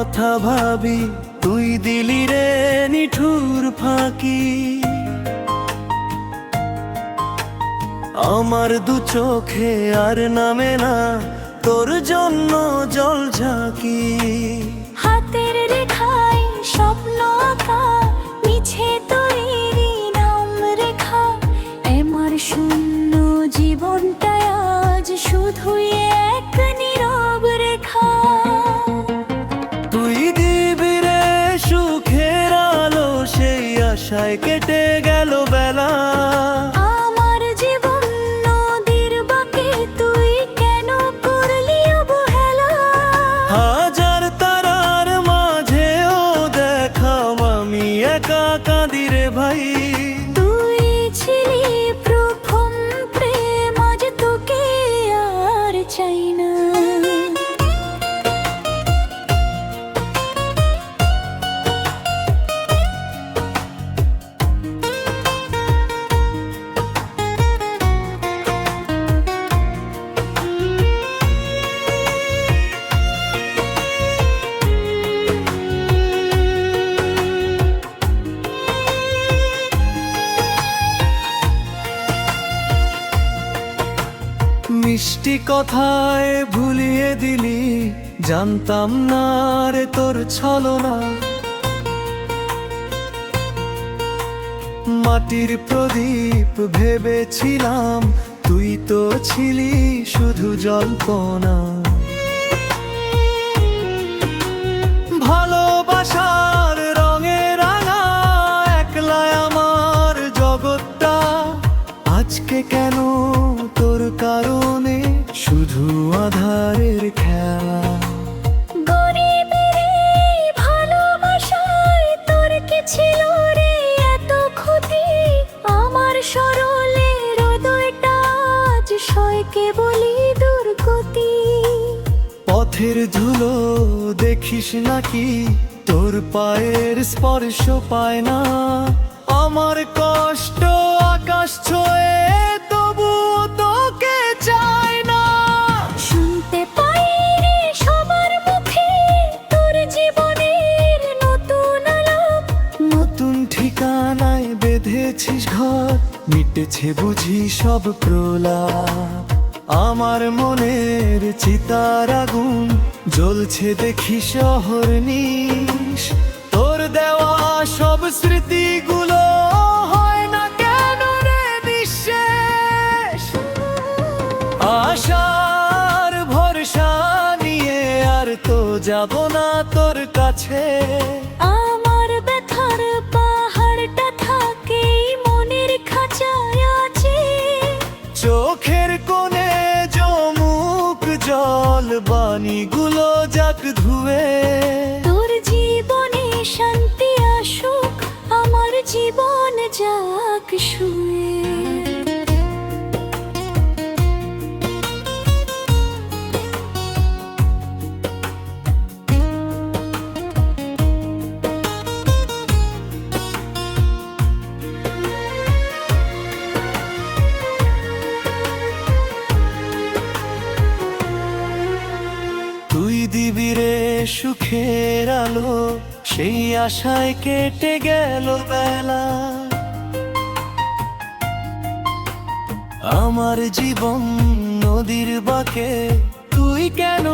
কথা ভাবি, তুই দিলি রে নিঠুর ফাঁকি। আমার দু চোখে আর নামে না, তোর জন্য জল ঝাঁকি। হাতের রেখায় স্বপ্ন আঁকা চাই না। মিষ্টি কথায় ভুলিয়ে দিলি, জানতাম না রে তোর ছলনা। মাটির প্রদীপ ভেবেছিলাম, তুই তো ছিলি শুধু জল্পনা। ভালোবাসার রঙে রাঙা একলায় আমার জগৎটা, আজকে কেন পথের ধুলো দেখিস নাকি? তোর পায়ের স্পর্শ পায় না। আমার কষ্ট আকাশ ছয়ে তবু তোকে চায় না। শুনতে পাই সবার মুখে তোর জীবনের নতুন আলাপ। নতুন ঠিকানায় বেঁধেছিস ঘর মিটেছে বুঝি সব প্রলাপ। আমার মনের চিতার আগুন জ্বলছে দেখি শহর নিশ। তোর দেওয়া সব স্মৃতিগুলো হয় না কেন রে নিঃশেষ? আশার ভরসা নিয়ে আর তো যাব না তোর কাছে। জল বাণীগুলো যাক ধুয়ে। তোর জীবনে শান্তি আসুক আমার জীবন যাক শুয়ে। সুখের আলো সেই আশায় কেটে গেল বেলা। আমার জীবন নদীর বাঁকে তুই কেন